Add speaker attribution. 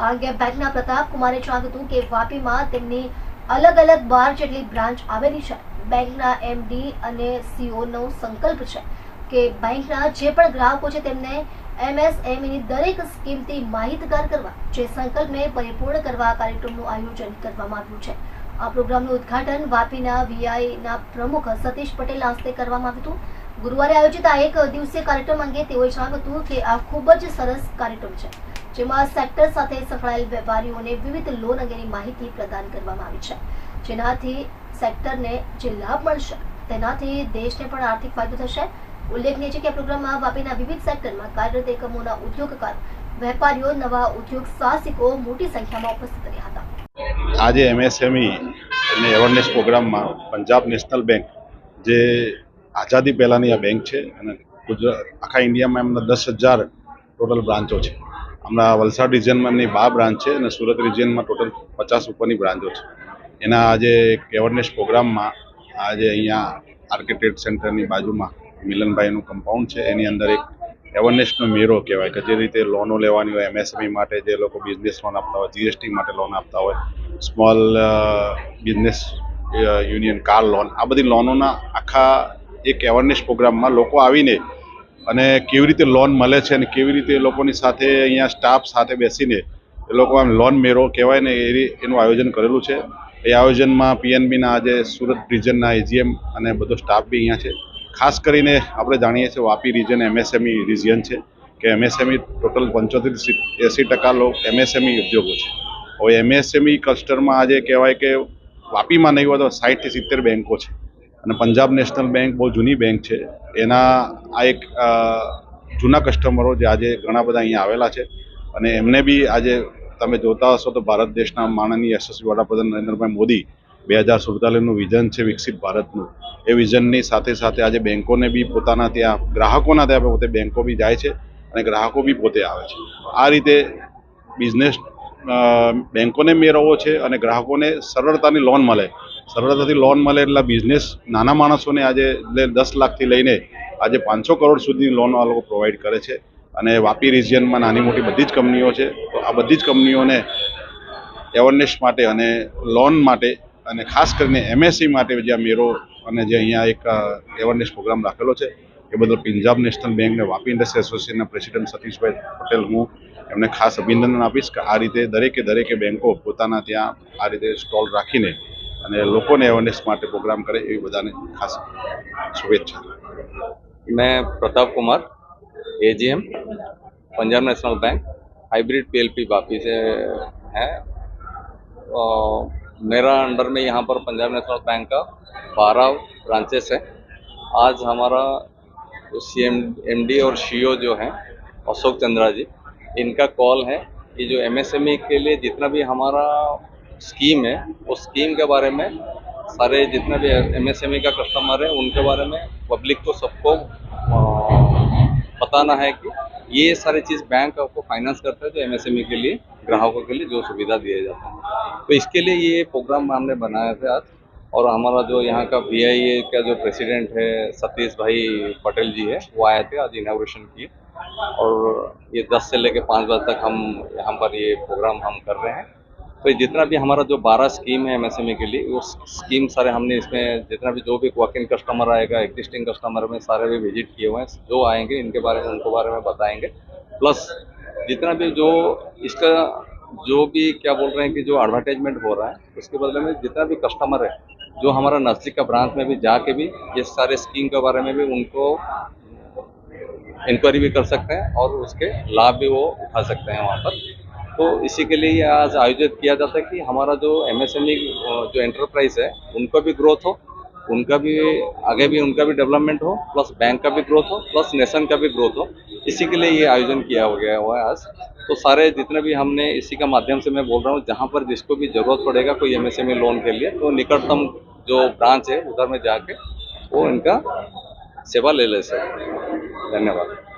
Speaker 1: આ અંગે બેંકના પ્રતાપ કુમારે જણાવ્યું હતું કે વાપીમાં તેમની અલગ અલગ બાર જેટલી બ્રાન્ચ આવેલી છે. બેંકના એમડી અને સીઓનો સંકલ્પ છે કે બેંકના જે પણ ગ્રાહકો છે તેમને એમએસએમઈની દરેક સ્કીમથી માહિતગાર કરવા, જે સંકલ્પને પરિપૂર્ણ કરવા કાર્યક્રમનું આયોજન કરવામાં આવ્યું છે. આ પ્રોગ્રામનું ઉદ્ઘાટન વાપીના વીઆઈના પ્રમુખ સતીશ પટેલ હસ્તે કરવામાં આવ્યું હતું. ગુરુવારે આયોજિત આ એક દિવસીય કાર્યક્રમ અંગે તેઓએ જણાવ્યું હતું કે આ ખૂબ જ સરસ કાર્યક્રમ છે. જેમાં સેક્ટર સાથે સંકળાયેલ વેપારીઓને વિવિધ લોન અંગેની માહિતી પ્રદાન કરવામાં આવી છે. જેનાથી સેક્ટરને જે લાભ મળશે, તેનાથી દેશને પણ આર્થિક ફાયદો થશે. ઉલ્લેખનીય છે કે પ્રોગ્રામમાં વાપીના વિવિધ સેક્ટરમાં કાર્યરત એકમોના ઉદ્યોગકાર, વેપારીઓ, નવા ઉદ્યોગ સાહસિકો મોટી સંખ્યામાં ઉપસ્થિત રહ્યા હતા.
Speaker 2: આજે એમએસએમઈ અને એવરનેસ પ્રોગ્રામમાં પંજાબ નેશનલ બેંક જે આઝાદી પહેલાંની આ બેંક છે અને ગુજરાત, આખા ઇન્ડિયામાં એમના દસ હજાર ટોટલ બ્રાન્ચો છે. હમણાં વલસાડ રિજિયનમાં એમની બાર બ્રાન્ચ છે અને સુરત રિજિયનમાં ટોટલ પચાસ ઉપરની બ્રાન્ચો છે. એના આજે એક એવરનેસ પ્રોગ્રામમાં આજે અહીંયા આર્કિટેક્ટ સેન્ટરની બાજુમાં મિલનભાઈનું કમ્પાઉન્ડ છે, એની અંદર એક એવરનેસનો મેળો કહેવાય કે જે રીતે લોનો લેવાની હોય એમએસએમઈ માટે જે લોકો બિઝનેસ લોન આપતા હોય જીએસટી માટે લોન આપતા હોય small business union car loan આ બધી લોનોના આખા એક એવરનેસ પ્રોગ્રામમાં લોકો આવીને અને કેવી રીતે લોન મળે છે અને કેવી રીતે એ લોકોની સાથે અહીંયા સ્ટાફ સાથે બેસીને એ લોકો આમ લોન મેળો કહેવાય ને એ એનું આયોજન કરેલું છે. એ આયોજનમાં પીએનબીના આજે સુરત રિજનના એજીએમ અને બધો સ્ટાફ બી અહીંયા છે. ખાસ કરીને આપણે જાણીએ છીએ વાપી રિજન એમએસએમઈ રિજિયન છે, કે એમએસએમઈ ટોટલ પંચોતેર એંસી ટકા લોકો એમએસએમઈ ઉદ્યોગો છે. હવે એમએસએમઈ ક્લસ્ટરમાં આજે કહેવાય કે વાપીમાં નહીં હોય તો સાઠથી સિત્તેર બેન્કો છે. અને પંજાબ નેશનલ બેંક બહુ જૂની બેંક છે. એના આ એક જૂના કસ્ટમરો જે આજે ઘણા બધા અહીંયા આવેલા છે. અને એમને બી આજે તમે જોતા હશો તો ભારત દેશના માનનીય યશસ્વી વડાપ્રધાન નરેન્દ્રભાઈ મોદી બે હજાર સુડતાલીસનું વિઝન છે વિકસિત ભારતનું. એ વિઝનની સાથે સાથે આજે બેન્કોને બી પોતાના ત્યાં, ગ્રાહકોના ત્યાં પોતે બેન્કો બી જાય છે અને ગ્રાહકો બી પોતે આવે છે. આ રીતે બિઝનેસ બેન્કોને મેળવવો છે અને ગ્રાહકોને સરળતાની લોન મળે. સરળતાથી લોન મળે એટલે બિઝનેસ નાના માણસોને આજે દસ લાખથી લઈને આજે પાંચસો કરોડ સુધીની લોન આ લોકો પ્રોવાઈડ કરે છે. અને વાપી રિજિયનમાં નાની મોટી બધી જ કંપનીઓ છે. તો આ બધી જ કંપનીઓને એવરનેસ માટે અને લોન માટે અને ખાસ કરીને એમએસસી માટે જે આ મેળો અને જે અહીંયા એક એવરનેસ પ્રોગ્રામ રાખેલો છે. એ બદલ પંજાબ નેશનલ બેંક અને વાપી ઇન્ડસ્ટ્રી એસોસિએશનના પ્રેસિડેન્ટ સતીશભાઈ પટેલ હું એમને ખાસ અભિનંદન આપીશ કે આ રીતે દરેકે દરેકે બેન્કો પોતાના ત્યાં આ રીતે સ્ટોલ રાખીને અને લોકોને અવેરનેસ માટે પ્રોગ્રામ કરે એવી બધાને ખાસ શુભેચ્છા
Speaker 3: मैं Pratap Kumar AGM Punjab national bank hybrid PLP Vapi से है और मेरा अंडर में यहाँ पर पंजाब नेशनल बैंक का बारह ब्रांचेस है आज हमारा सी एम एम डी और सी जो हैं अशोक चंद्रा जी इनका कॉल है कि जो एमएसएमई के लिए जितना भी हमारा स्कीम है, उस स्कीम के बारे में सारे जितने भी एमएसएमई का कस्टमर है, उनके बारे में पब्लिक को सबको बताना है कि ये सारी चीज़ बैंक आपको फाइनेंस करता है जो एमएसएमई के लिए, ग्राहकों के लिए जो सुविधा दिए जाते हैं। तो इसके लिए ये प्रोग्राम हमने बनाया था आज और हमारा जो यहाँ का वीआईए का जो प्रेसिडेंट है, सतीश भाई पटेल जी है, वो आए थे आज इनाग्रेशन किए और ये 10 से लेकर 5 बजे तक हम यहाँ पर ये प्रोग्राम हम कर रहे हैं। तो जितना भी हमारा जो 12 स्कीम है एमएसएमई के लिए, वो स्कीम सारे हमने इसमें जितना भी जो भी वॉक इन कस्टमर आएगा एग्जिस्टिंग कस्टमर में सारे भी विज़िट किए हुए हैं। जो आएँगे, इनके बारे में, उनको बारे में बताएँगे। प्लस जितना भी जो इसका जो भी क्या बोल रहे हैं कि जो एडवर्टाइजमेंट हो रहा है, उसके बदले में जितना भी कस्टमर है, जो हमारा नज़दीक का ब्रांच में भी जाके भी ये सारे स्कीम के बारे में भी उनको इंक्वायरी भी कर सकते हैं और उसके लाभ भी वो उठा सकते हैं वहाँ पर। तो इसी के लिए आज आयोजित किया जाता है कि हमारा जो एमएसएमई जो एंटरप्राइज है, उनका भी ग्रोथ हो, उनका भी, आगे भी उनका भी डेवलपमेंट हो प्लस बैंक का भी ग्रोथ हो प्लस नेशन का भी ग्रोथ हो। इसी के लिए ये आयोजन किया हो गया हुआ है आज। तो सारे जितने भी हमने इसी का माध्यम से मैं बोल रहा हूँ, जहाँ पर जिसको भी ज़रूरत पड़ेगा कोई एमएसएमई लोन के लिए तो निकटतम जो ब्रांच है, उधर में जाके वो इनका सेवा ले ले सकते हैं। ધન્યવાદ.